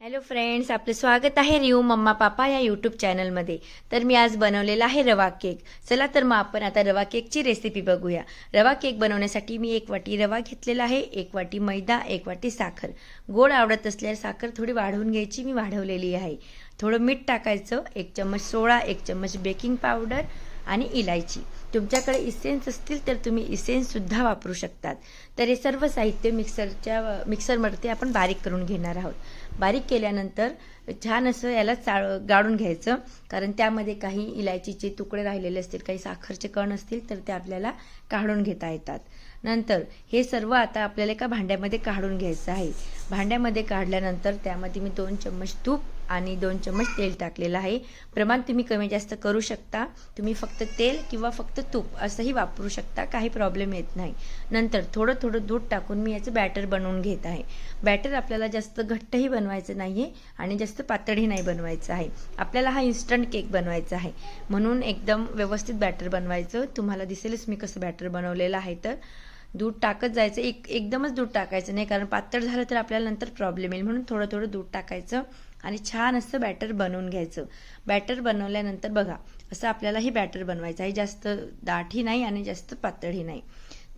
Hello friends आपलं स्वागत आहे रिऊ मम्मा पापा या यूट्यूब चॅनलमध्ये तर मी आज बनवलेला आहे रवा केक. चला तर मग आपण आता रवा केकची रेसिपी बघूया. रवा केक बनवण्यासाठी मी एक वाटी रवा घेतलेला आहे एक वाटी मैदा एक वाटी साखर. गोड आवडत असल्यास साखर थोडी वाढवून घ्यायची मी वाढवलेली आहे. थोडं मीठ टाकायचं एक चम्मच सोळा एक चम्मच बेकिंग पावडर आणि इलायची. तुमच्याकडे इसेन्स असतील तर तुम्ही इसेन्ससुद्धा वापरू शकतात. तर हे सर्व साहित्य मिक्सरच्या मिक्सरमध्ये आपण बारीक करून घेणार आहोत. बारीक केल्यानंतर छान असं याला चाळ गाळून घ्यायचं. कारण त्यामध्ये काही इलायचीचे तुकडे राहिलेले असतील काही साखरचे कण असतील तर ते आपल्याला काढून घेता येतात. नंतर हे सर्व आता आपल्याला एका भांड्यामध्ये काढून घ्यायचं आहे. भांड्यामध्ये काढल्यानंतर त्यामध्ये मी दोन चम्मच तूप आणि दोन चम्मच तेल टाकलेलं आहे. प्रमाण तुम्ही कमी जास्त करू शकता. तुम्ही फक्त तेल किंवा फक्त तूप असंही वापरू शकता. काही प्रॉब्लेम येत नाही. नंतर थोडं थोडं दूध टाकून मी याचं बॅटर बनवून घेत आहे. बॅटर आपल्याला जास्त घट्टही बनवायचं नाही आहे आणि जास्त पातळही नाही बनवायचं आहे. आपल्याला हा इन्स्टंट केक बनवायचा आहे. म्हणून एकदम व्यवस्थित बॅटर बनवायचं. तुम्हाला दिसेलच मी कसं बॅटर बनवलेलं आहे तर. दूध टाकत जायचं. एक एकदमच दूध टाकायचं नाही कारण पातळ झालं तर आपल्याला नंतर प्रॉब्लेम येईल. म्हणून थोडं थोडं दूध टाकायचं आणि छान असं बॅटर बनवून घ्यायचं. बॅटर बनवल्यानंतर बघा असं आपल्याला हे बॅटर बनवायचं आहे. जास्त दाटही नाही आणि जास्त पातळही नाही.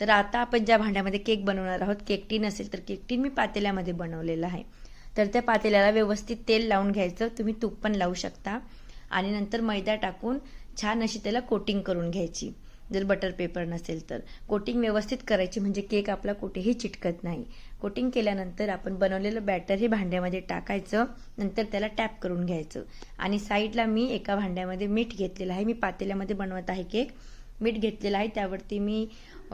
तर आता आपण ज्या भांड्यामध्ये केक बनवणार आहोत केक टीन असेल तर केक टीन मी पातेल्यामध्ये बनवलेलं आहे. तर त्या पातेल्याला व्यवस्थित तेल लावून घ्यायचं. तुम्ही तूप पण लावू शकता. आणि नंतर मैदा टाकून छान अशी त्याला कोटिंग करून घ्यायची. जर बटर पेपर नसेल तर. कोटिंग व्यवस्थित करायची म्हणजे केक आपला कुठेही चिटकत नाही. कोटिंग केल्यानंतर आपण बनवलेलं बॅटर हे भांड्यामध्ये टाकायचं. नंतर त्याला टॅप करून घ्यायचं. आणि साईडला मी एका भांड्यामध्ये मीठ घेतलेलं आहे. मी पातेल्यामध्ये बनवत आहे केक मीठ घेतलेलं आहे. त्यावरती मी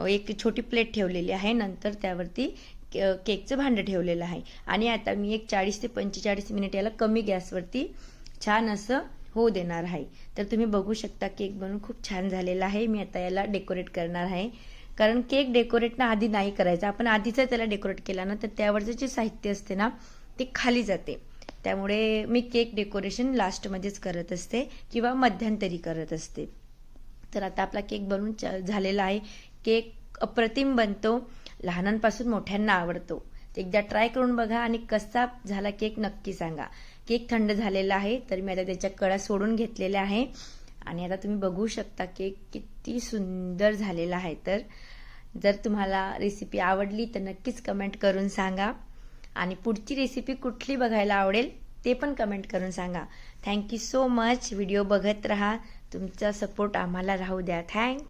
एक छोटी प्लेट ठेवलेली आहे. नंतर त्यावरती केकचं भांडं ठेवलेलं आहे. आणि आता मी एक चाळीस ते पंचेचाळीस मिनिट याला कमी गॅसवरती छान असं होऊ देणार आहे. तर तुम्ही बघू शकता केक बनवून खूप छान झालेला आहे. मी आता याला डेकोरेट करणार आहे. कारण केक डेकोरेट ना आधी नाही करायचा. आपण आधीच त्याला डेकोरेट केला ना तर त्यावरचं जे साहित्य असते ना ते खाली जाते. त्यामुळे मी केक डेकोरेशन लास्टमध्येच करत असते किंवा मध्यंतरी करत असते. तर आता आपला केक बनवून झालेला आहे. केक अप्रतिम बनतो. लहानांपासून मोठ्यांना आवडतो. एकदा ट्राय करून बघा आणि कसा झाला केक नक्की सांगा. केक थंड झालेला आहे तर मी आता त्याच्या कळा सोडून घेतलेल्या आहे. आणि आता तुम्ही बघू शकता केक किती सुंदर झालेला आहे. तर जर तुम्हाला रेसिपी आवडली तर नक्कीच कमेंट करून सांगा. आणि पुढची रेसिपी कुठली बघायला आवडेल ते पण कमेंट करून सांगा. थँक्यू सो मच व्हिडिओ बघत राहा. तुमचा सपोर्ट आम्हाला राहू द्या. थँक